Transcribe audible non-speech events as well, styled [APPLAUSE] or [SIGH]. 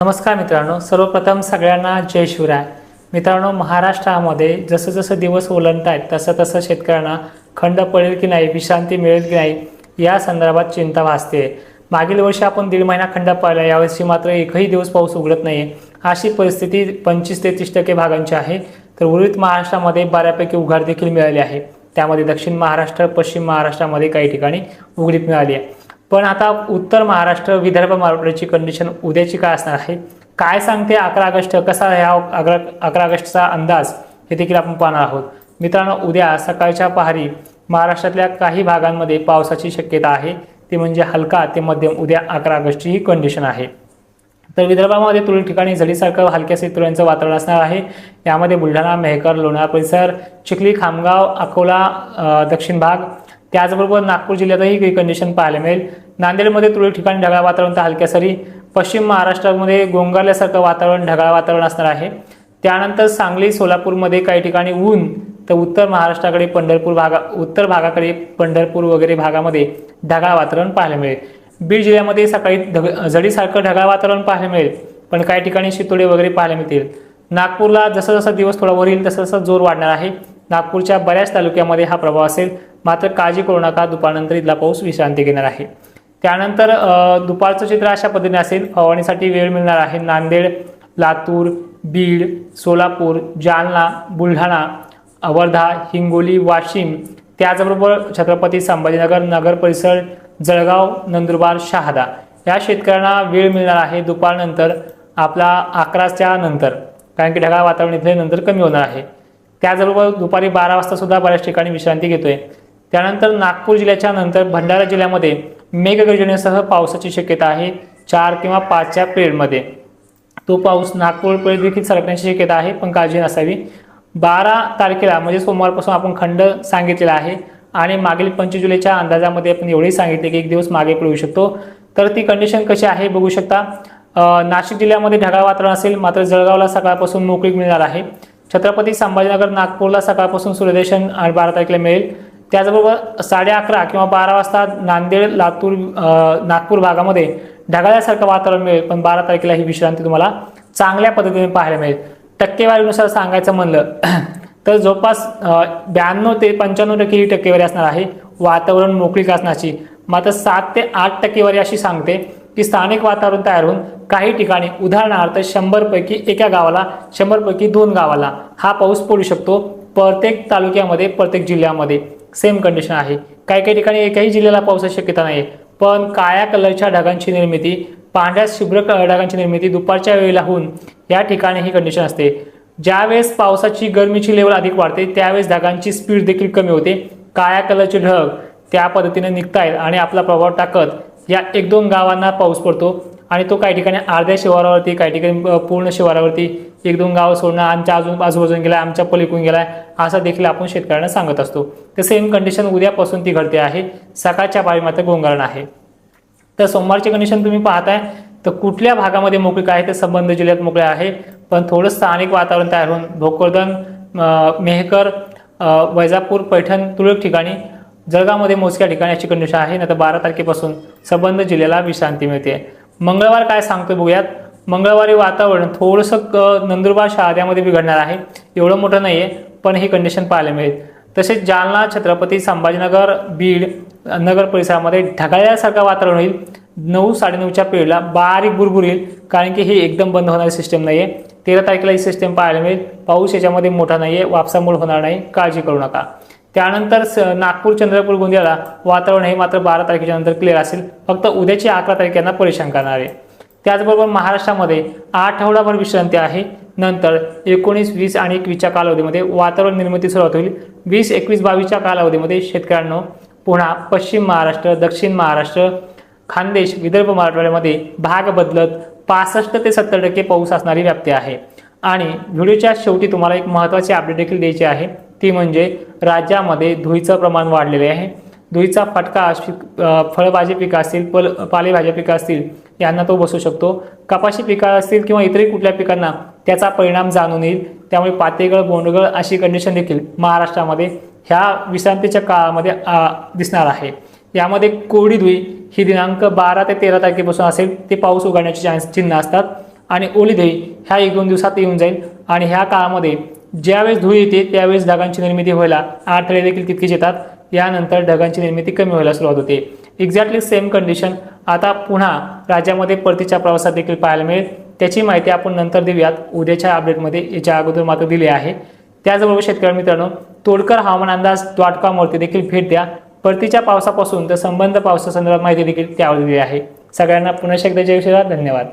नमस्कार मित्रांनो सर्वप्रथम सगळ्यांना जय शिवराय. मित्रांनो महाराष्ट्रामध्ये जसं जसं दिवस ओलंडत आहेत तसं तसं शेतकऱ्यांना खंड पडेल की नाही विश्रांती मिळेल की नाही या संदर्भात चिंता भासते. मागील वर्षी आपण दीड महिना खंड पाहिला यावर्षी मात्र एकही दिवस पाऊस उघडत नाही अशी परिस्थिती पंचवीस ते तीस टक्के भागांची आहे. तर उर्वरित महाराष्ट्रामध्ये बऱ्यापैकी उघाड देखील मिळाली आहे. त्यामध्ये दक्षिण महाराष्ट्र पश्चिम महाराष्ट्रामध्ये काही ठिकाणी उघडीप मिळाली आहे. पण आता उत्तर महाराष्ट्र विदर्भ मराठवाड्याची कंडिशन उद्याची काय असणार आहे? काय सांगते अकरा ऑगस्ट? कसा ह्या अकरा अकरा ऑगस्टचा अंदाज? हे देखील आपण पाहणार आहोत. मित्रांनो उद्या सकाळच्या पहारी महाराष्ट्रातल्या काही भागांमध्ये पावसाची शक्यता आहे. ती म्हणजे हलका ते मध्यम उद्या अकरा ऑगस्टची ही कंडिशन आहे. तर विदर्भामध्ये तुरळक ठिकाणी झडीसारखं हलक्या तुऱ्यांचं वातावरण असणार आहे. यामध्ये बुलढाणा मेहकर लोणार परिसर चिखली खामगाव अकोला दक्षिण भाग त्याचबरोबर नागपूर जिल्ह्यातही काही कंडिशन पाहायला मिळेल. नांदेडमध्ये तुरळक ठिकाणी ढगाळ वातावरण तर हलक्या सरी. पश्चिम महाराष्ट्रामध्ये गोंगारल्यासारखं वातावरण ढगाळ वातावरण असणार आहे. त्यानंतर सांगली सोलापूरमध्ये काही ठिकाणी ऊन तर उत्तर महाराष्ट्राकडे पंढरपूर भागा उत्तर भागाकडे पंढरपूर वगैरे भागामध्ये ढगाळ वातावरण पाहायला मिळेल. बीड जिल्ह्यामध्ये सकाळी ढग झडीसारखं ढगाळ वातावरण पाहायला मिळेल पण काही ठिकाणी शितोडे वगैरे पाहायला मिळतील. नागपूरला जसं जसं दिवस थोडा वर येईल तसं तसं जोर वाढणार आहे. नागपूरच्या बऱ्याच तालुक्यामध्ये हा प्रभाव असेल. मात्र काळजी करू नका दुपारनंतर इथला पाऊस विश्रांती घेणार आहे. त्यानंतर दुपारचं चित्र अशा पद्धतीने असेल. फवारणीसाठी वेळ मिळणार आहे. नांदेड लातूर बीड सोलापूर जालना बुलढाणा वर्धा हिंगोली वाशिम त्याचबरोबर छत्रपती संभाजीनगर नगर परिसर जळगाव नंदुरबार शहादा. या शेतकऱ्यांना वेळ मिळणार आहे. दुपारनंतर आपला अकराच्या नंतर. कारण की ढगाळ वातावरण इथले नंतर कमी होणार आहे. त्याचबरोबर दुपारी बारा वाजता सुद्धा बऱ्याच ठिकाणी विश्रांती घेतोय. त्यानंतर नागपूर जिल्ह्याच्या नंतर भंडारा जिल्ह्यामध्ये मेघगर्जनेसह पावसाची शक्यता आहे चार किंवा पाचच्या पिरियडमध्ये. तो पाऊस नागपूरपर्यंत देखील सरकण्याची शक्यता आहे पण काळजी नसावी. बारा तारखेला म्हणजे सोमवारपासून आपण खंड सांगितलेला आहे आणि मागील पंचवीस जुलैच्या अंदाजामध्ये आपण एवढेही सांगितले की एक दिवस मागे पडू शकतो. तर ती कंडिशन कशी आहे बघू शकता. नाशिक जिल्ह्यामध्ये ढगाळ वातावरण असेल मात्र जळगावला सकाळपासून मोकळीक मिळणार आहे. छत्रपती संभाजीनगर नागपूरला सकाळपासून सूर्यदर्शन आणि बारा तारखेला मिळेल. त्याचबरोबर साडे अकरा किंवा बारा वाजता नांदेड लातूर नागपूर भागामध्ये ढगाळ्यासारखं वातावरण मिळेल पण बारा तारखेला ही विश्रांती तुम्हाला चांगल्या पद्धतीने पाहायला मिळेल. टक्केवारीनुसार सांगायचं म्हणलं [CLEARS THROAT] तर जवळपास ब्याण्णव ते पंच्याण्णव टक्के ही टक्केवारी असणार आहे वातावरण मोकळीक असण्याची मात्र सात ते आठ टक्केवारी अशी सांगते की स्थानिक वातावरण तयार होऊन काही ठिकाणी उदाहरणार्थ शंभरपैकी एका गावाला शंभरपैकी दोन गावाला हा पाऊस पडू शकतो. प्रत्येक तालुक्यामध्ये प्रत्येक जिल्ह्यामध्ये सेम कंडिशन आहे. काही काही ठिकाणी एकाही जिल्ह्याला पावसाची शक्यता नाही पण काळ्या कलरच्या ढगांची निर्मिती पांढऱ्या शुभ्र ढगांची निर्मिती दुपारच्या वेळेला होऊन या ठिकाणी ही कंडिशन असते. ज्यावेळेस पावसाची गरमीची लेवल अधिक वाढते त्यावेळेस ढगांची स्पीड देखील कमी होते. काळ्या कलरचे ढग त्या पद्धतीने निघतायत आणि आपला प्रभाव टाकत या एक दोन गावांना पाऊस पडतो आणि तो काही ठिकाणी अर्ध्या शिवारावरती काही ठिकाणी पूर्ण शिवारावरती एक दोन गाव सोडणं आमच्या अजून आजूबाजून गेलाय आमच्या पलीकून गेलाय असं देखील आपण शेतकऱ्यांना सांगत असतो. तर सेम कंडिशन उद्यापासून ती घडते आहे. सकाळच्या पाळी मात्र गोंगारण आहे. तर सोमवारची कंडिशन तुम्ही पाहताय. तर कुठल्या भागामध्ये मोकळीक आहे? तर संबंध जिल्ह्यात मोकळे आहे. पण थोडं स्थानिक वातावरण तयार होऊन भोकरदन मेहकर वैजापूर पैठण तुरळक ठिकाणी जळगावमध्ये मोजक्या ठिकाणी अशी कंडिशन आहे. नाही तर बारा तारखेपासून संबंध जिल्ह्याला विश्रांती मिळते. मंगळवार काय सांगतो बघूयात. मंगळवारी वातावरण थोडंसं क- नंदुरबार शहाद्यामध्ये बिघडणार आहे. एवढं मोठं नाही आहे पण ही कंडिशन पाहायला मिळेल. तसेच जालना छत्रपती संभाजीनगर बीड नगर परिसरामध्ये ढगाळ्यासारखं वातावरण होईल. नऊ साडेनऊच्या पिरियडला बारीक बुरबुर येईल कारण की ही एकदम बंद होणारी सिस्टम नाही आहे तेरा तारखेला ही सिस्टम पाहायला मिळेल. पाऊस याच्यामध्ये मोठा नाही आहे वापसामुळे होणार नाही. काळजी करू नका. त्यानंतर स- नागपूर चंद्रपूर गोंदियाला वातावरण हे मात्र बारा तारखेच्या नंतर क्लिअर असेल. फक्त उद्याची अकरा तारखेला परेशान करणार आहे. त्याचबरोबर महाराष्ट्रामध्ये आठवडाभर विश्रांती आहे. नंतर एकोणीस वीस आणि एकवीसच्या कालावधीमध्ये वातावरण निर्मिती सुरुवात होईल. वीस एकवीस बावीसच्या कालावधीमध्ये शेतकऱ्यांनो पुन्हा पश्चिम महाराष्ट्र दक्षिण महाराष्ट्र खानदेश विदर्भ मराठवाड्यामध्ये भाग बदलत पासष्ट ते सत्तर टक्के पाऊस असणारी व्याप्ती आहे. आणि व्हिडिओच्या शेवटी तुम्हाला एक महत्त्वाची अपडेट देखील द्यायची आहे. ती म्हणजे राज्यामध्ये धुईचं प्रमाण वाढलेले आहे. धुईचा फटका फळभाजी पिकं असतील पल पालेभाज्या पिकं असतील यांना तो बसू शकतो. कपाशी पिकं असतील किंवा इतरही कुठल्या पिकांना त्याचा परिणाम जाणून येईल. त्यामुळे पातेगळ बोंडगळ अशी कंडिशन देखील महाराष्ट्रामध्ये ह्या विश्रांतीच्या काळामध्ये दिसणार आहे. यामध्ये कोरडी धुई ही दिनांक बारा ते तेरा तारखेपासून असेल. ते पाऊस उघडण्याचे चान्स चिन्ह असतात. आणि ओली धुई ह्या एक दोन दिवसात येऊन जाईल. आणि ह्या काळामध्ये ज्यावेळेस धूळ येते त्यावेळेस ढगांची निर्मिती व्हायला आठवडे देखील तितकेच येतात. यानंतर ढगांची निर्मिती कमी व्हायला सुरुवात होते. एक्झॅक्टली सेम कंडिशन आता पुन्हा राज्यामध्ये परतीच्या प्रवासात देखील पाहायला मिळेल. त्याची माहिती आपण नंतर देऊयात. उद्याच्या अपडेटमध्ये याच्या अगोदर मात्र दिली आहे. त्याचबरोबर शेतकरी मित्रांनो तोडकर हवामान अंदाज डॉट कॉमवरती देखील भेट द्या. परतीच्या पावसापासून तर संबंध पावसासंदर्भात माहिती देखील त्यावर दिली आहे. सगळ्यांना पुन्हा एकदा जय श्रीराम. धन्यवाद.